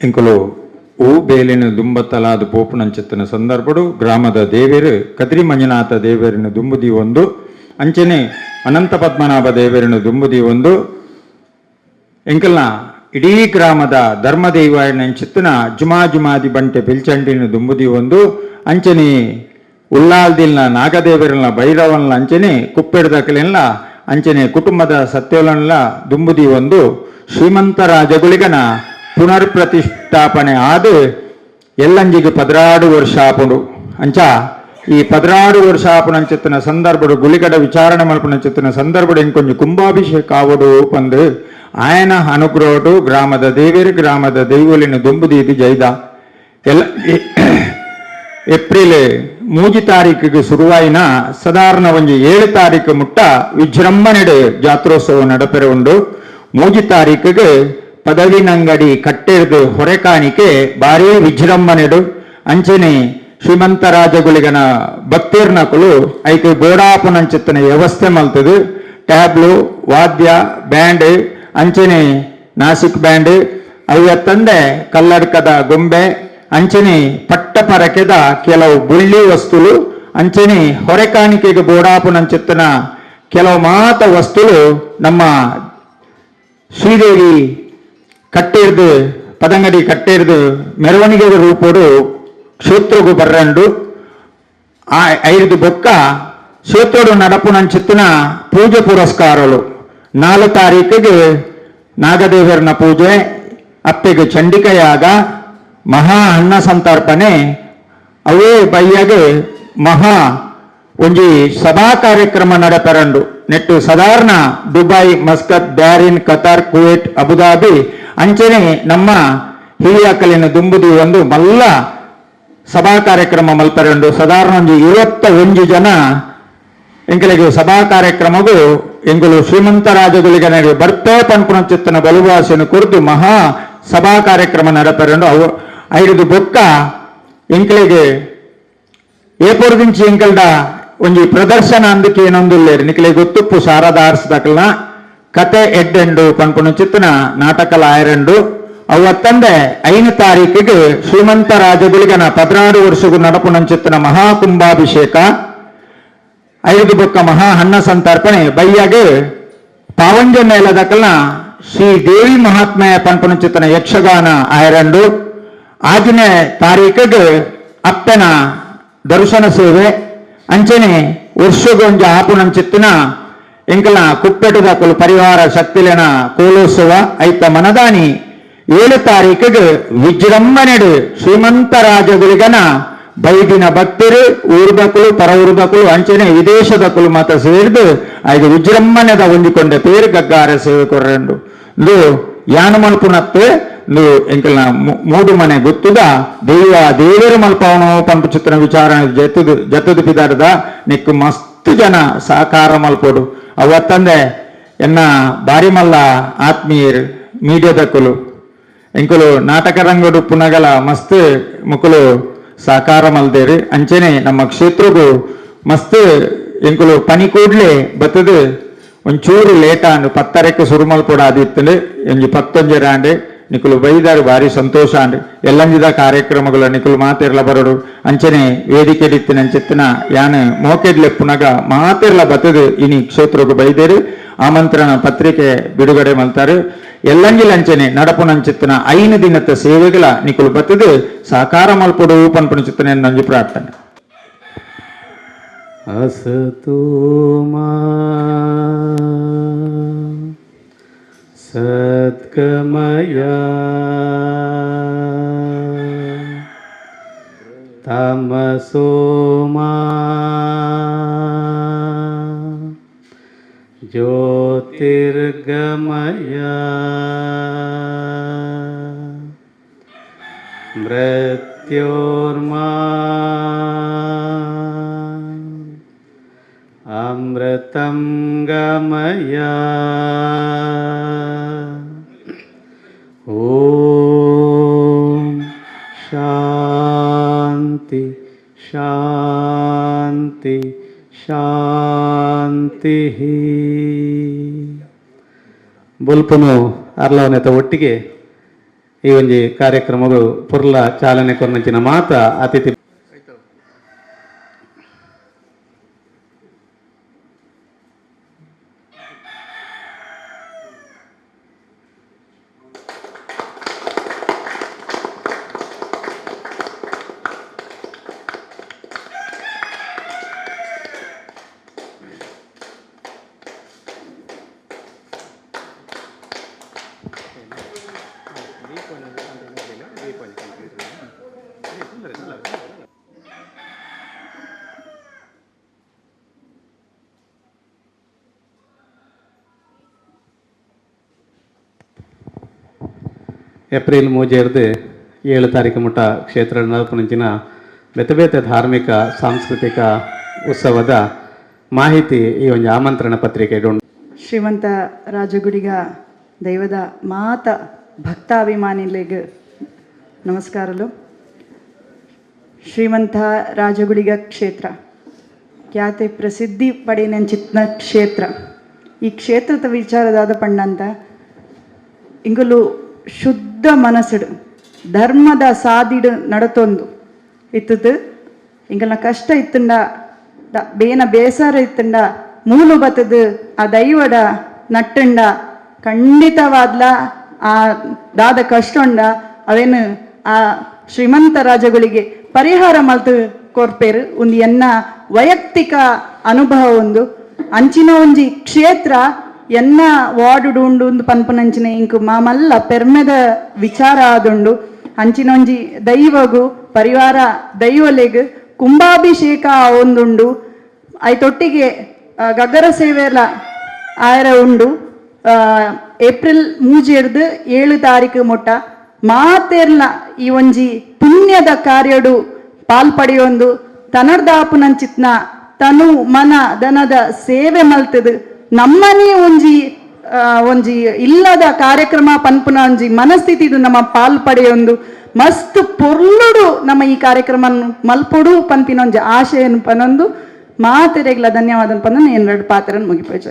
ಎಂಕುಲು ಹೂ ಬೇಲಿನ ದುಂಬತ್ತಲಾದ ಪೋಪುನಂಚೆತ್ತಿನ ಸಂದರ್ಭಡು, ಗ್ರಾಮದ ದೇವೇರು ಕದ್ರಿ ಮಂಜುನಾಥ ದೇವೇರಿನ ದುಂಬುದಿ ಒಂದು, ಅಂಚನೆ ಅನಂತ ಪದ್ಮನಾಭ ದೇವೇರಿನ ದುಂಬುದಿ ಒಂದು. ಎಂಕಲ್ನ ಇಡೀ ಗ್ರಾಮದ ಧರ್ಮದೈವಾಯನ ಚಿತ್ತಿನ ಜುಮಾ ಜುಮಾದಿ ಬಂಟೆ ಪಿಲ್ಚಂಡಿನ ದುಂಬುದಿ ಒಂದು, ಅಂಚನೆ ಉಲ್ಲಾಲ್ದಿಲ್ನ ನಾಗದೇವರನ ಭೈರವನ ಅಂಚನೆ ಕುಪ್ಪೆಡ್ದಕಲೆಲ್ಲ ಅಂಚನೆ ಕುಟುಂಬದ ಸತ್ಯೋಲನ್ಲ ದುಂಬುದಿ ಒಂದು, ಶ್ರೀಮಂತ ರಾಜಗುಳಿಗನ ಪುನರ್ ಪ್ರತಿಷ್ಠಾಪನೆ ಆದ ಎಲ್ಲಂಜಿಗೆ ಪದರಾಡು ವರ್ಷ ಆಪುಡು ಅಂಚ ಈ ಪದರಾಡು ವರ್ಷ ಆಪುನಂಚಿತ್ತಿನ ಸಂದರ್ಭಡು ಗುಳಿಗಡ ವಿಚಾರಣೆ ಮಲ್ಪನಂಚಿತ್ತಿನ ಸಂದರ್ಭಡು ಇಂಕೊಂಜು ಕುಂಭಾಭಿಷೇಕ ಆವಡು ಪಂದು ಆಯನ ಅನುಗ್ರಹಡು ಗ್ರಾಮದ ದೇವೇರಿ ಗ್ರಾಮದ ದೈವಲಿನ ದೊಂಬು ಇದು ಜೈದ. ಎಲ್ಲ ಏಪ್ರಿಲ್ ಮೂಜಿ ತಾರೀಕಿಗೆ ಶುರುವಾಯಿನ ಸಾಧಾರಣ ಒಂದು ಏಳು ತಾರೀಕು ಮುಟ್ಟ ವಿಜೃಂಭಣೆಡೆ ಜಾತ್ರೋತ್ಸವ ನಡಪೆರೆ ಉಂಡು. ಮೂಜಿ ತಾರೀಕಿಗೆ ಪದವಿನಂಗಡಿ ಕಟ್ಟೆರ್ದು ಹೊರೆಕಾಣಿಕೆ ಭಾರಿ ವಿಜೃಂಭಣೆಡು ಅಂಚನೆ ಶ್ರೀಮಂತರಾಜಗುಳಿಗನ ಭಕ್ತಿರ್ನಕಲು ಐಕೆ ಗೋಡಾಪುನಂಚಿತ್ತನ ವ್ಯವಸ್ಥೆ ಮಲ್ತದು ಟ್ಯಾಬ್ಲು ವಾದ್ಯ ಬ್ಯಾಂಡ್ ಅಂಚನೆ ನಾಸಿಕ್ ಬ್ಯಾಂಡ್ ಐವತ್ತಂದೆ ಕಲ್ಲಡ್ಕದ ಗೊಂಬೆ ಅಂಚನೆ ಪಟ್ಟ ಪರಕೆದ ಕೆಲವು ಬುಳ್ಳಿ ವಸ್ತುಲು ಅಂಚನೆ ಹೊರೆಕಾಣಿಕೆಗೆ ಬೋಡಾಪುನಂಚಿತ್ತನ ಕೆಲವು ಮಾತ ವಸ್ತುಲು ನಮ್ಮ ಶ್ರೀದೇವಿ ಕಟ್ಟೆರ್ದು ಪದಂಗಡಿ ಕಟ್ಟೆರ್ದು ಮೆರವಣಿಗೆ ರೂಪೋಡು ಕ್ಷೇತ್ರಗೂ ಬರ್ರಂಡು, ಆ ಐದು ಬೊಕ್ಕ ನಡಪು ನಂಚಿತ್ತಿನ ಪೂಜೆ ನಾಲ್ಕು ತಾರೀಕಿಗೆ ನಾಗದೇವರನ ಪೂಜೆ ಅಪ್ಪೆಗೆ ಚಂಡಿಕಯಾಗ ಮಹಾ ಅನ್ನ ಸಂತರ್ಪಣೆ, ಅವೇ ಬಯ್ಯಗೆ ಮಹಾ ಒಂಜಿ ಸಭಾ ಕಾರ್ಯಕ್ರಮ ನಡೆಪರಂಡು. ನೆಟ್ಟು ಸಾಧಾರಣ Dubai, Muscat, Bahrain, Qatar Kuwait Abu Dhabi ಅಂಚನೆ ನಮ್ಮ ಹಿರಿಯಕಲಿನ ದುಂಬುದಿ ಒಂದು ಮಲ್ಲ ಸಭಾ ಕಾರ್ಯಕ್ರಮ ಮಲ್ಪರೆಂಡು ಸಾಧಾರಣ ಒಂದು ಇವತ್ತ ಒಂಜಿ ಜನ ಎಂಕಲಿಗೆ ಸಭಾ ಕಾರ್ಯಕ್ರಮವು ಎಂಕುಲು ಶ್ರೀಮಂತ ರಾಜಗುಳಿಗನಿಗೆ ಬರ್ತೇ ಪನ್ಕುನ ಚಿತ್ತನ ಬಲುಭಾಷೆಯನ್ನು ಕುರಿತು ಮಹಾ ಸಭಾ ಕಾರ್ಯಕ್ರಮ ನಡಪರೆಂಡು ಅವು ಐದು ಬೊಕ್ಕ ಎಂಕಲಿಗೆ ಏಪುರದಿಂಚಿ ಎಂಕಲ್ಡ ಒಂಜಿ ಪ್ರದರ್ಶನ ಅಂದಕ್ಕೆ ಏನೊಂದುಲ್ಲೇರು ನಿಖಲೆ ಗೊತ್ತುಪ್ಪು ಶಾರದಾ ಆರ್ಸ್ದಕಲ್ನ ಕತೆ ಎಡ್ಡೆಂಡು ಪನ್ಪುನ ಚಿತ್ತನ ನಾಟಕಲ ಆಯರೆಂಡು ಅವತ್ತಂದೆ ಐನು ತಾರೀಕಿಗೆ ಶ್ರೀಮಂತ ರಾಜಗುಳಿಗನ ಪದಿನಾರು ವರ್ಷಗೂ ನಡಪುನಂಚಿತ್ತನ ಮಹಾಕುಂಭಾಭಿಷೇಕ. ಐದು ಬೊಕ್ಕ ಮಹಾ ಹಣ್ಣ ಸಂತರ್ಪಣೆ. ಬೈಯಾಗೆ ಪಾವಂಜ ಮೇಲದಕಲ್ನ ಶ್ರೀ ದೇವಿ ಮಹಾತ್ಮೆಯ ಪಂಪನಚಿತ್ತನ ಯಕ್ಷಗಾನ ಆಯರಂಡು. ಆಜನೇ ತಾರೀಕಿಗೆ ಅಪ್ಪನ ದರ್ಶನ ಸೇವೆ. ಅಂಚನೆ ವರ್ಷಗೊಂಜ ಆಪುನಂಚಿತ್ತಿನ ಎಂಕಲ ಕುಪ್ಪೆಟುದಕಲು ಪರಿವಾರ ಶಕ್ತಿಲೆನ ಕೋಲೋತ್ಸವ ಐತ ಮನದಾನಿ. ಏಳು ತಾರೀಕಿಗೆ ವಿಜೃಂಭಣೆಡು ಶ್ರೀಮಂತ ರಾಜಗುಳಿಗನ ಬೈದಿನ ಭಕ್ತರು ಊರ್ದಕಲು ಪರ ಊರ್ದಕಲು ಅಂಚನೆ ವಿದೇಶದಕಲು ಮತ ಸೇರಿದು ಐದು ವಿಜೃಂಭಣೆದ ಹೊಂದಿಕೊಂಡ ಪೇರು ಗಗ್ಗಾರ ಸೇವೆ ಕೊರ್ರಂಡು ಇದು ಯಾನ ಮಲ್ಪುನತ್ತೆ ಇದು ಎಂಕಲ್ನ ಮೂಡು ಮನೆ ಗೊತ್ತುದ, ದೇವ ದೇವರು ಮಲ್ಪವನು ಪಂಪ ಚಿತ್ರ ವಿಚಾರಣೆ ಜತದು ಜತದು ಪಿದಾರದ, ನಿಕ್ಕು ಮಸ್ತ್ ಜನ ಸಹಕಾರ ಮಲ್ಪೋಡು. ಅವತ್ತಂದೆ ಎನ್ನ ಬಾರಿ ಮಲ್ಲ ಆತ್ಮೀಯರು ಮೀಡಿಯಾದಕ್ಕಲು ಎಂಕುಲು ನಾಟಕ ರಂಗಡು ಪುನಗಲ ಮಸ್ತ್ ಮುಕುಲು ಸಾಕಾರ ಮಲ್ದೇರಿ. ಅಂಚನೆ ನಮ್ಮ ಕ್ಷೇತ್ರಗೂ ಮಸ್ತ್ ಎಂಕುಲು ಪನಿ ಕೂಡ್ಲೆ ಬತ್ತದು ಒಂಚೂರು ಲೇಟ್ ಆಂಡು ಪತ್ತರಕ್ಕೆ ಸುರುಮಲ್ಪುಡ ಆದಿತ್ತಂಡು ಎಂಜು ಪತ್ತೊಂಜರ ಆಂಡು ನಿಖಲು ಬೈದಾರು ಭಾರಿ ಸಂತೋಷ ಅಂಡ್ರಿ ಎಲ್ಲಂಜಿದ ಕಾರ್ಯಕ್ರಮಗಳ ನಿಖಲು ಮಾತಿರ್ಲ ಬರೋಡು. ಅಂಚನೆ ವೇದಿಕೆ ಡಿತ್ತಿನ ಚಿತ್ತನ ಯಾನೆ ಮೋಕೆಡ್ಲೆ ಪುನಗ ಮಾತಿರ್ಲ ಬತದು ಇನಿ ಕ್ಷೇತ್ರಕ್ಕೆ ಬೈದೇರಿ. ಆಮಂತ್ರಣ ಪತ್ರಿಕೆ ಬಿಡುಗಡೆ ಮಾಡ್ತಾರೆ ಎಲ್ಲಂಗಿಲ್ ಅಂಚನೆ ನಡಪುನಂಚಿತ್ತಿನ ಐನ ದಿನದ ಸೇವೆಗಳ ನಿಖಲು ಬತದು ಸಾಕಾರ ಮಲ್ಪಡು ಪನ್ಪುನ ಚಿತ್ತನೆ ನಂಜು ಪ್ರಾರ್ಥನೆ. ಅಸತೋಮಾ मा सत्कमया तमसो मा। ज्योतिर्गमया। मृत्योर्मा। अमृतं गमय శాంతి శాంతి ಬೊಲ್ಪನು ಅರ್ಲವನೆತ ಒಟ್ಟಿಗೆ ಈ ಒಂದು ಕಾರ್ಯಕ್ರಮಗಳು ಪುರ್ಲ ಚಾಲನೆ ಕೊರನಂಚಿನ ಮಾತ ಅತಿಥಿ ಏಪ್ರಿಲ್ ಮೂಜೇರ್ದು ಏಳು ತಾರೀಕು ಮುಟ ಕ್ಷೇತ್ರ ನಡಪುನಂಚಿನ ಬೇತೆ ಬೇತೆ ಧಾರ್ಮಿಕ, ಸಾಂಸ್ಕೃತಿಕ ಉತ್ಸವದ ಮಾಹಿತಿ ಈ ಒಂದು ಆಮಂತ್ರಣ ಪತ್ರಿಕೆ ಶ್ರೀಮಂತ ರಾಜಗುಡಿಗ ದೈವದ ಮಾತ ಭಕ್ತಾಭಿಮಾನಿಗಳಿಗೆ ನಮಸ್ಕಾರಲು. ಶ್ರೀಮಂತ ರಾಜಗುಡಿಗ ಕ್ಷೇತ್ರ, ಖ್ಯಾತಿ ಪ್ರಸಿದ್ಧಿ ಪಡೆಯನಂಚಿತ್ನ ಕ್ಷೇತ್ರ. ಈ ಕ್ಷೇತ್ರದ ವಿಚಾರದಾದ ಪಂಡಂತ ಇಂಗಲು ಶುದ್ಧ ಮನಸ್ಸಿಡು, ಧರ್ಮದ ಸಾದಿಡು ನಡತೊಂದು. ಇತ್ತದು, ಇಂಗಲ್ನ ಕಷ್ಟ ಇತ್ತಂಡ ಬೇನ ಬೇಸರ ಇತ್ತಂಡ, ಮೂಲು ಬತ್ತದು, ಆ ದೈವಡ ನಟ್ಟಂಡ, ಖಂಡಿತವಾದ್ಲ ಆ ದಾದ ಕಷ್ಟ ಉಂಡ ಅವೇನು ಆ ಶ್ರೀಮಂತ ರಾಜಗಳಿಗೆ ಪರಿಹಾರ ಮಲ್ತು ಕೊರ್ಪೇರು ಒಂದು ಎನ್ನ ವೈಯಕ್ತಿಕ ಅನುಭವ ಒಂದು ಅಂಚಿನ ಒಂಜಿ ಕ್ಷೇತ್ರ ಎನ್ನ ವಾರ್ಡ್ ಉಂಡು ಪನ್ಪುನಂಚಿನ ಇಂಕು ಮಾಮಲ್ಲ ಪೆರ್ಮೆದ ವಿಚಾರ ಆದುಂಡು. ಅಂಚಿನೊಂಜಿ ದೈವಗು, ಪರಿವಾರ ದೈವಲೆಗ್ ಕುಂಭಾಭಿಷೇಕ ಒಂದುಂಡು ಐತೊಟ್ಟಿಗೆ ಗಗರ ಸೇವೆಲ ಆಯರ ಉಂಡು. ಏಪ್ರಿಲ್ ಮೂಜೆರ್ದು ಏಳು ತಾರೀಕು ಮೊಟ್ಟ ಮಾತೆರ್ಲ ಈ ಒಂಜಿ ಪುಣ್ಯದ ಕಾರ್ಯಡು ಪಾಲ್ಪಡೆಯೊಂದು ತನರ್ದಾಪುನಂಚಿತ್ನ ತನು ಮನ ದನದ ಸೇವೆ ಮಲ್ತದು. ನಮ್ಮನೇ ಒಂಜಿ ಒಂಜಿ ಇಲ್ಲದ ಕಾರ್ಯಕ್ರಮ ಪನ್ಪುನ ಒಂಜಿ ಮನಸ್ಥಿತಿದು ನಮ್ಮ ಪಾಲ್ಪಡೆಯೊಂದು ಮಸ್ತ್ ಪೊರ್ಲುಡು ನಮ್ಮ ಈ ಕಾರ್ಯಕ್ರಮ ಮಲ್ಪುಡು ಪನ್ಪಿನ ಒಂಜಿ ಆಶೆಯನ್ನು ಪನೊಂದು. ಮಾತೆರೆಗ್ಲ ಧನ್ಯವಾದ ಪಂದು ಎರಡು ಪಾತ್ರ ಮುಗಿಪೋಯ್ತು.